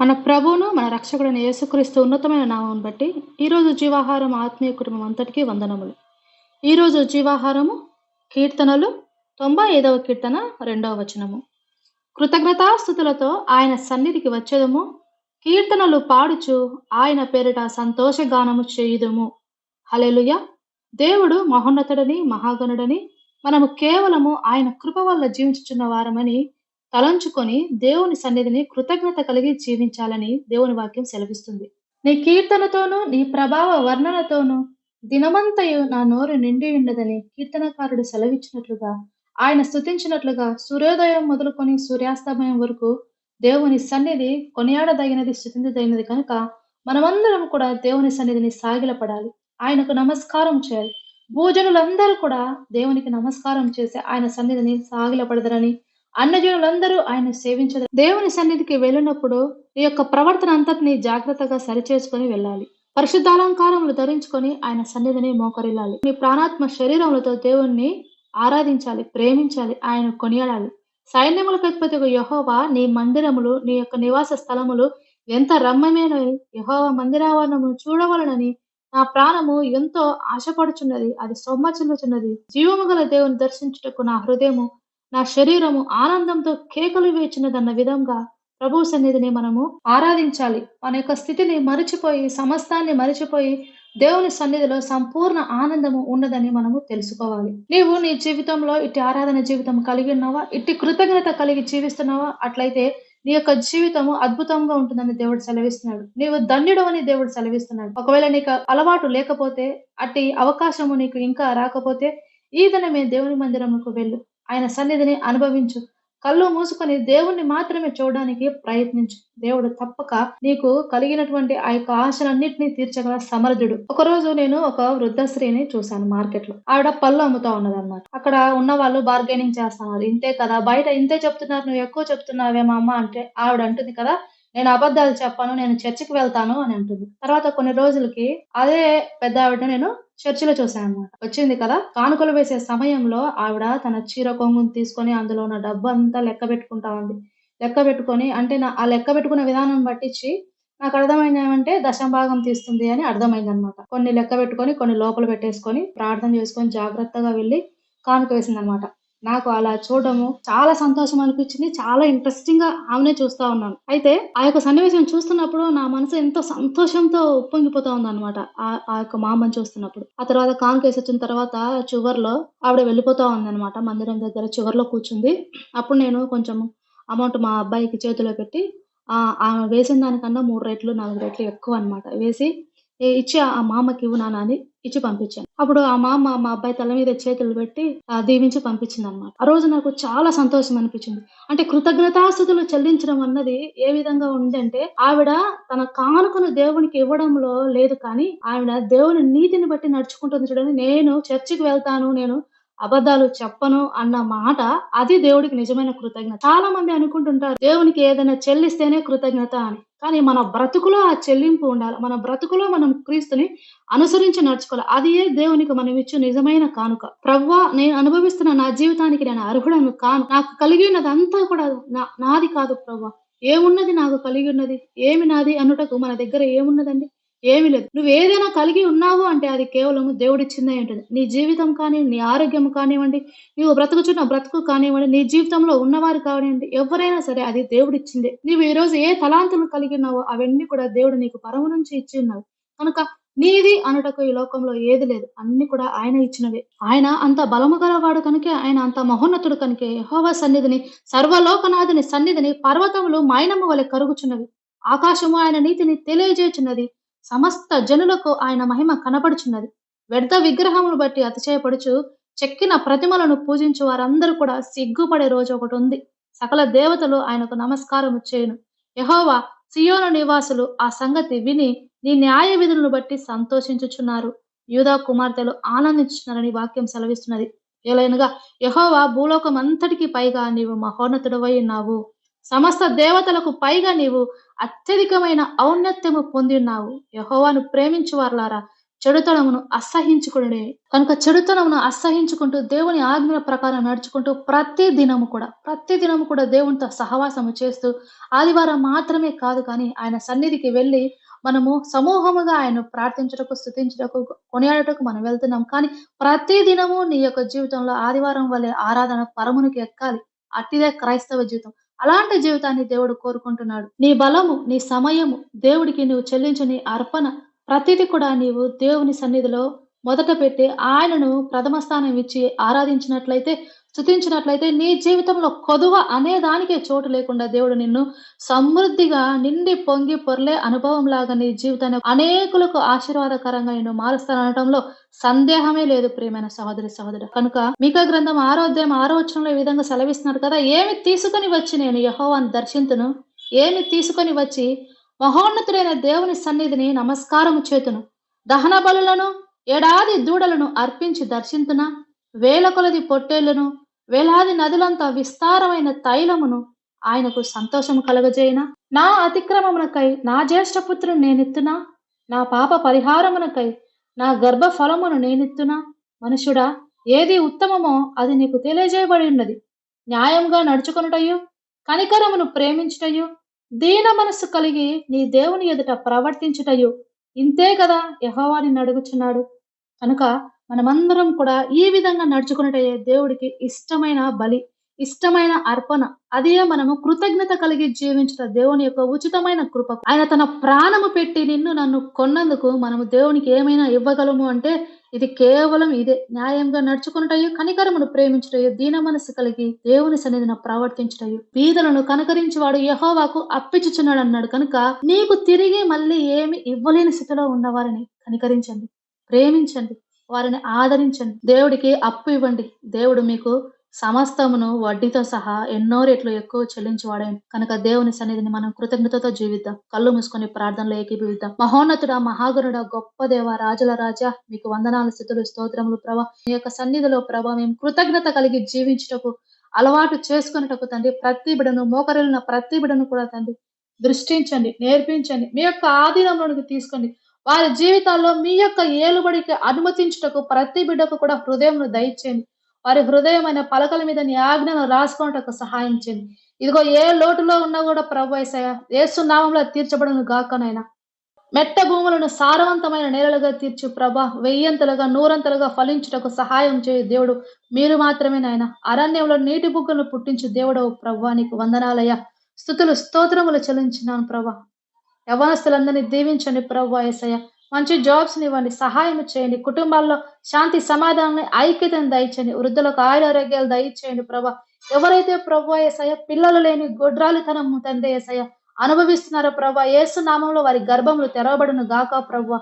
మన ప్రభువును, మన రక్షకుడైన యేసుక్రీస్తు ఉన్నతమైన నామం బట్టి, ఈరోజు జీవాహారం ఆత్మీయ కుటుంబం అంతటికీ వందనములు. ఈరోజు జీవాహారము కీర్తనలు తొంభై ఐదవ కీర్తన రెండవ వచనము. కృతజ్ఞతాస్థుతులతో ఆయన సన్నిధికి వచ్చేదము, కీర్తనలు పాడుచు ఆయన పేరిట సంతోషగానము చేయుదుము. హలెలుయ దేవుడు మహోన్నతుడని మహాగణుడని మనము కేవలము ఆయన కృప వల్ల జీవించుచున్న వారమని తలంచుకొని దేవుని సన్నిధిని కృతజ్ఞత కలిగి జీవించాలని దేవుని వాక్యం సెలవిస్తుంది. నీ కీర్తనతోనూ నీ ప్రభావ వర్ణనతోనూ దినమంతయు నా నోరు నిండి ఉన్నదని కీర్తనకారుడు సెలవిచ్చినట్లుగా ఆయన స్థుతించినట్లుగా సూర్యోదయం మొదలుకొని సూర్యాస్తమయం వరకు దేవుని సన్నిధి కొనియాడదగినది స్తుతించదగినది కనుక మనమందరం కూడా దేవుని సన్నిధిని సాగిలపడాలి ఆయనకు నమస్కారం చేయాలి భూజనులందరూ కూడా దేవునికి నమస్కారం చేసి ఆయన సన్నిధిని సాగిలపడదరని అన్నజనులందరూ ఆయన సేవించదు దేవుని సన్నిధికి వెళ్ళినప్పుడు ఈ యొక్క ప్రవర్తన అంతటిని జాగ్రత్తగా సరిచేసుకొని వెళ్ళాలి. పరిశుద్ధాలంకారములు ధరించుకొని ఆయన సన్నిధిని మోకరిల్లాలి. మీ ప్రాణాత్మ శరీరములతో దేవుణ్ణి ఆరాధించాలి ప్రేమించాలి ఆయన కొనియాడాలి. సైన్యముల పెద్ద యహోవా నీ మందిరములు నీ యొక్క నివాస స్థలములు ఎంత రమ్యమైన యహోవ మందిరావరణము చూడవలనని నా ప్రాణము ఎంతో ఆశపడుచున్నది అది సొమ్మచిల్లుచున్నది జీవము గల దేవుని దర్శించుటకు నా హృదయము నా శరీరము ఆనందంతో కేకలు వేచినదన్న విధంగా ప్రభు సన్నిధిని మనము ఆరాధించాలి. మన యొక్క స్థితిని మరిచిపోయి సమస్తాన్ని మరిచిపోయి దేవుని సన్నిధిలో సంపూర్ణ ఆనందము ఉన్నదని మనము తెలుసుకోవాలి. నీవు నీ జీవితంలో ఇట్టి ఆరాధన జీవితం కలిగి ఉన్నావా? ఇట్టి కృతజ్ఞత కలిగి జీవిస్తున్నావా? అట్లయితే నీ యొక్క జీవితము అద్భుతంగా ఉంటుందని దేవుడు సెలవిస్తున్నాడు. నీవు ధన్యుడు అని దేవుడు సెలవిస్తున్నాడు. ఒకవేళ నీకు అలవాటు లేకపోతే అట్టి అవకాశము నీకు ఇంకా రాకపోతే ఈ దినమే దేవుని మందిరముకు వెళ్ళు. ఆయన సన్నిధిని అనుభవించు. కళ్ళు మూసుకొని దేవుణ్ణి మాత్రమే చూడడానికి ప్రయత్నించు. దేవుడు తప్పక నీకు కలిగినటువంటి ఆ యొక్క ఆశలన్నింటినీ తీర్చగల సమర్థుడు. ఒకరోజు నేను ఒక వృద్ధ స్త్రీని చూశాను మార్కెట్లో ఆవిడ పళ్ళు అమ్ముతా ఉన్నదన్నమాట. అక్కడ ఉన్న వాళ్ళు బార్గెనింగ్ చేస్తున్నారు. ఇంతే కదా బయట ఇంతే చెప్తున్నారు నువ్వు ఎక్కువ చెప్తున్నావేమో అమ్మ అంటే ఆవిడ అంటుంది కదా నేను అబద్ధాలు చెప్పాను నేను చర్చికి వెళ్తాను అని అంటుంది. తర్వాత కొన్ని రోజులకి అదే పెద్ద ఆవిడ నేను చర్చిలో చూశాను అనమాట వచ్చింది కదా కానుకలు వేసే సమయంలో ఆవిడ తన చీర కొంగుని తీసుకొని అందులో ఉన్న డబ్బు అంతా లెక్క పెట్టుకుంటా ఉంది. లెక్క పెట్టుకొని అంటే నా ఆ లెక్క పెట్టుకున్న విధానం పట్టించి నాకు అర్థమైంది ఏమంటే దశం భాగం తీస్తుంది అని అర్థమైంది అనమాట కొన్ని లెక్క పెట్టుకొని కొన్ని లోపల పెట్టేసుకొని ప్రార్థన చేసుకొని జాగ్రత్తగా వెళ్ళి కానుక వేసింది అనమాట నాకు అలా చూడడము చాలా సంతోషం అనిపించింది. చాలా ఇంట్రెస్టింగ్గా ఆమెనే చూస్తా ఉన్నాను. అయితే ఆ యొక్క సన్నివేశం చూస్తున్నప్పుడు నా మనసు ఎంతో సంతోషంతో ఉప్పొంగిపోతా ఉంది అనమాట ఆ యొక్క మామని చూస్తున్నప్పుడు. ఆ తర్వాత కానుకేసి వచ్చిన తర్వాత చివర్లో ఆవిడ వెళ్ళిపోతా ఉంది అనమాట మందిరం దగ్గర చివర్లో కూర్చుంది. అప్పుడు నేను కొంచెం అమౌంట్ మా అబ్బాయికి చేతిలో పెట్టి ఆమె వేసిన దానికన్నా మూడు రెట్లు నాలుగు రెట్లు ఎక్కువ అనమాట వేసి ఇచ్చి ఆ మామకి ఇవ్వు నాన్న అని ఇచ్చి పంపించాను. అప్పుడు ఆ మా మా అబ్బాయి తల మీద చేతులు పెట్టి ఆ, దీవించి పంపించింది అనమాట ఆ రోజు నాకు చాలా సంతోషం అనిపించింది. అంటే కృతజ్ఞతాస్థుతులు చెల్లించడం అన్నది ఏ విధంగా ఉందంటే ఆవిడ తన కానుకను దేవునికి ఇవ్వడంలో లేదు కానీ ఆవిడ దేవుని నీతిని బట్టి నడుచుకుంటుంది చూడండి. నేను చర్చికి వెళ్తాను నేను అబద్ధాలు చెప్పను అన్న మాట అది దేవుడికి నిజమైన కృతజ్ఞత. చాలా మంది అనుకుంటుంటారు దేవునికి ఏదైనా చెల్లిస్తేనే కృతజ్ఞత అని. కానీ మన బ్రతుకులో ఆ చెల్లింపు ఉండాలి. మన బ్రతుకులో మనం క్రీస్తుని అనుసరించి నడుచుకోవాలి. అది ఏ దేవునికి మనం ఇచ్చు నిజమైన కానుక. ప్రవ్వా నేను అనుభవిస్తున్న నా జీవితానికి నేను అర్హుడను కాను. నాకు కలిగి ఉన్నదంతా కూడా నా- నాది కాదు ప్రవ్వా. ఏమున్నది నాకు కలిగి ఉన్నది? ఏమి నాది? అనుటకు మన దగ్గర ఏమున్నదండి? ఏమీ లేదు. నువ్వు ఏదైనా కలిగి ఉన్నావు అంటే అది కేవలం దేవుడిచ్చిందే ఉంటుంది. నీ జీవితం కానీ నీ ఆరోగ్యం కానివ్వండి నీవు బ్రతుకుచున్న బ్రతుకు కానివ్వండి నీ జీవితంలో ఉన్నవారు కానివ్వండి ఎవరైనా సరే అది దేవుడిచ్చిందే. నీవు ఈ రోజు ఏ తలాంతులు కలిగి ఉన్నావో అవన్నీ కూడా దేవుడు నీకు పరమ నుంచి ఇచ్చి ఉన్నావు కనుక నీది అనుటకు ఈ లోకంలో ఏది లేదు. అన్ని కూడా ఆయన ఇచ్చినవే. ఆయన అంత బలము గలవాడు కనుకే ఆయన అంత మహోన్నతుడు కనుకే యహోవ సన్నిధిని సర్వలోకనాథుని సన్నిధిని పర్వతములు మైనము వలె కరుగుచున్నవి. ఆకాశము ఆయన నీతిని తెలియజేచున్నది సమస్త జనులకు ఆయన మహిమ కనపడుచున్నది వ్యర్థ విగ్రహములు బట్టి అతిశయపడుచు చెక్కిన ప్రతిమలను పూజించు వారందరూ కూడా సిగ్గుపడే రోజు ఒకటి ఉంది. సకల దేవతలు ఆయనకు నమస్కారం చేయను. యహోవా సియోను నివాసులు ఆ సంగతి విని నీ న్యాయ విధులను బట్టి సంతోషించుచున్నారు. యూదా కుమార్తెలు ఆనందించున్నారని వాక్యం సెలవిస్తున్నది. ఏలైనగా యహోవా భూలోకం అంతటికి పైగా నీవు మహోన్నతుడవై ఉన్నావు. సమస్త దేవతలకు పైగా నీవు అత్యధికమైన ఔన్నత్యము పొంది ఉన్నావు. ప్రేమించు వారులారా చెడుతనమును అసహించుకునే కనుక చెడుతనమును అసహించుకుంటూ దేవుని ఆజ్ఞల ప్రకారం నడుచుకుంటూ ప్రతి దినము కూడా ప్రతి దినము కూడా దేవునితో సహవాసము చేస్తూ ఆదివారం మాత్రమే కాదు కానీ ఆయన సన్నిధికి వెళ్ళి మనము సమూహముగా ఆయన ప్రార్థించుటకు స్థుతించటకు కొనియాడటకు మనం వెళ్తున్నాం. కానీ ప్రతి దినము నీ యొక్క జీవితంలో ఆదివారం వల్లే ఆరాధన పరమునికి ఎక్కాలి. అట్టిదే క్రైస్తవ జీవితం. అలాంటి జీవితాన్ని దేవుడు కోరుకుంటున్నాడు. నీ బలము నీ సమయము దేవుడికి నువ్వు చెల్లించు నీ అర్పణ ప్రతిదీ కూడా నీవు దేవుని సన్నిధిలో మొదట పెట్టి ఆయనను ప్రథమ స్థానం ఇచ్చి ఆరాధించినట్లయితే స్థుతించినట్లయితే నీ జీవితంలో కొదువ అనే దానికే చోటు లేకుండా దేవుడు నిన్ను సమృద్ధిగా నిండి పొంగి పొర్లే అనుభవం లాగా నీ జీవితాన్ని అనేకులకు ఆశీర్వాదకరంగా నేను మారుస్తానటంలో సందేహమే లేదు ప్రియమైన సహోదరి సహోదరు కనుక మీక గ్రంథం ఆరోగ్యం ఆరోచనలో ఈ విధంగా సెలవిస్తున్నారు కదా ఏమి తీసుకొని వచ్చి నేను యహోవాన్ దర్శింతును? ఏమి తీసుకొని వచ్చి మహోన్నతుడైన దేవుని సన్నిధిని నమస్కారం చేతును? దహన బలులను ఏడాది దూడలను అర్పించి దర్శింతున? వేల కొలది పొట్టేళ్ళను వేలాది నదులంతా విస్తారమైన తైలమును ఆయనకు సంతోషం కలగజేయన? నా అతిక్రమమునకై నా జ్యేష్ఠపుత్రుని నేనెత్తునా? నా పాప పరిహారమునకై నా గర్భ ఫలమును నేనెత్తునా? మనుషుడా ఏది ఉత్తమమో అది నీకు తెలియజేయబడి ఉన్నది. న్యాయంగా నడుచుకొనుటయు కనికరమును ప్రేమించుటయు దీన మనస్సు కలిగి నీ దేవుని ఎదుట ప్రవర్తించుటయు ఇంతే కదా యహోవాని నడుగుచున్నాడు కనుక మనమందరం కూడా ఈ విధంగా నడుచుకున్నట్టే దేవుడికి ఇష్టమైన బలి ఇష్టమైన అర్పణ. అదే మనము కృతజ్ఞత కలిగి జీవించిన దేవుని యొక్క ఉచితమైన కృప. ఆయన తన ప్రాణము పెట్టి నిన్ను నన్ను కొన్నందుకు మనము దేవునికి ఏమైనా ఇవ్వగలము అంటే ఇది కేవలం ఇదే. న్యాయంగా నడుచుకున్నటయు కనికరమును ప్రేమించటయు దీన మనసు కలిగి దేవుని సన్నిధిన ప్రవర్తించటయు. బీదలను కనకరించేవాడు యహోవాకు అప్పిచుచున్నాడు అన్నాడు కనుక నీకు తిరిగి మళ్ళీ ఏమి ఇవ్వలేని స్థితిలో ఉన్నవారిని కనికరించండి ప్రేమించండి. వారిని ఆదరించండి. దేవుడికి అప్పు ఇవ్వండి. దేవుడు మీకు సమస్తమును వడ్డీతో సహా ఎన్నో రెట్లు ఎక్కువ చెల్లించేవాడే కనుక దేవుని సన్నిధిని మనం కృతజ్ఞతతో జీవిద్దాం. కళ్ళు మూసుకొని ప్రార్థనలో ఏకీభవిద్దాం. మహోన్నతుడ మహాగురుడ గొప్ప దేవ రాజుల రాజా మీకు వందనాలు స్థితులు స్తోత్రములు ప్రభా. మీ యొక్క సన్నిధిలో ప్రభా మేము కృతజ్ఞత కలిగి జీవించుటకు అలవాటు చేసుకున్నటకు తండ్రి ప్రతి బిడను మోకరిల్లిన ప్రతి బిడను కూడా తండ్రి దృష్టించండి నేర్పించండి. మీ యొక్క ఆధీనంలోనికి తీసుకోండి. వారి జీవితాల్లో మీ యొక్క ఏలుబడికి అనుమతించుటకు ప్రతి బిడ్డకు కూడా హృదయం దయచేయండి. వారి హృదయమైన పలకల మీద నీ ఆజ్ఞను రాసుకోవటకు సహాయం చేయండి. ఇదిగో ఏ లోటులో ఉన్నా కూడా ప్రభు ఏసయ్య ఏసు తీర్చబడను గాకనైనా. మెట్ట భూములను సారవంతమైన నేలలుగా తీర్చు ప్రభ. వెయ్యంతలుగా నూరంతలుగా ఫలించుటకు సహాయం చేయు దేవుడు. మీరు మాత్రమే నాయన. అరణ్యంలో నీటి బుగ్గలను పుట్టించు దేవుడు ప్రభా. నీకు వందనాలయ్య. స్థుతులు స్తోత్రములు చెల్లించినాను ప్రభా. యవనస్తులందరినీ దీవించండి ప్రభు ఏసయ్య. మంచి జాబ్స్ ఇవ్వండి సహాయం చేయండి కుటుంబాల్లో శాంతి సమాధానాన్ని ఐక్యతను దయచేయండి వృద్ధులకు ఆయురారోగ్యాలు దయచేయండి ప్రభా. ఎవరైతే ప్రభు ఏసయ్య పిల్లలు లేని గొడ్రాలితనం తండ్రి ఏసయ్య అనుభవిస్తున్నారో ప్రభా ఏసు నామంలో వారి గర్భములు తెరవబడును గాక ప్రభు.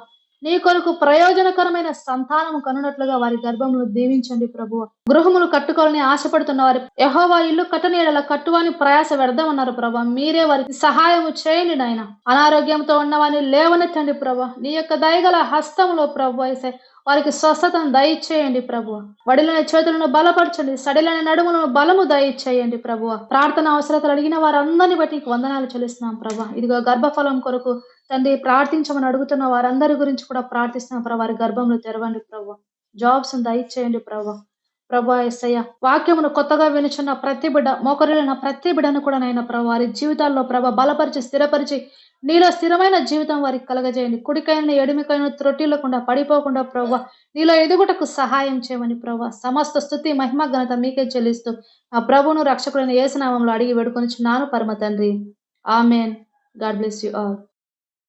నీ కొరకు ప్రయోజనకరమైన సంతానము కనున్నట్లుగా వారి గర్భములు దీవించండి ప్రభు గృహములు కట్టుకోవాలని ఆశపడుతున్న వారి యహోవా ఇల్లు కట్టనీడల కట్టువాని ప్రయాస వ్యర్థమన్నారు ప్రభా మీరే వారికి సహాయము చేయండి నాయన. అనారోగ్యంతో ఉన్నవాని లేవనెత్తండి ప్రభు నీ యొక్క దయగల హస్తములో ప్రభు అయితే వారికి స్వస్థతను దయచేయండి ప్రభు వడిలని చేతులను బలపరచండి. సడిలని నడుములను బలము దయచేయండి ప్రభు ప్రార్థన అవసరతలు అడిగిన వారందరిని బట్టి వందనాలు చెల్లిస్తున్నాం ప్రభు ఇదిగో గర్భఫలం కొరకు తండ్రి ప్రార్థించమని అడుగుతున్న వారందరి గురించి కూడా ప్రార్థిస్తున్నాం ప్రభు. వారి గర్భంలో తెరవండి ప్రభు. జాబ్స్ దయచేయండి ప్రభు. ప్రభా ఎస్సయ్య వాక్యమును కొత్తగా వినుచున్న ప్రతి బిడ్డ మోకరిలిన ప్రతి బిడ్డను కూడా నైనా ప్రభు వారి జీవితాల్లో ప్రభ బలపరిచి స్థిరపరిచి నీలో స్థిరమైన జీవితం వారికి కలగజేయండి. కుడికైన ఎడిమికైన త్రొట్టిల్లకుండా పడిపోకుండా ప్రభు నీలో ఎదుగుటకు సహాయం చేయమని ప్రభు సమస్త స్థుతి మహిమ ఘనత మీకే చెల్లిస్తూ ఆ ప్రభును రక్షకుడైన ఏసునామంలో అడిగి వేడుకొని నాను పరమ తండ్రి. Amen. God bless you all.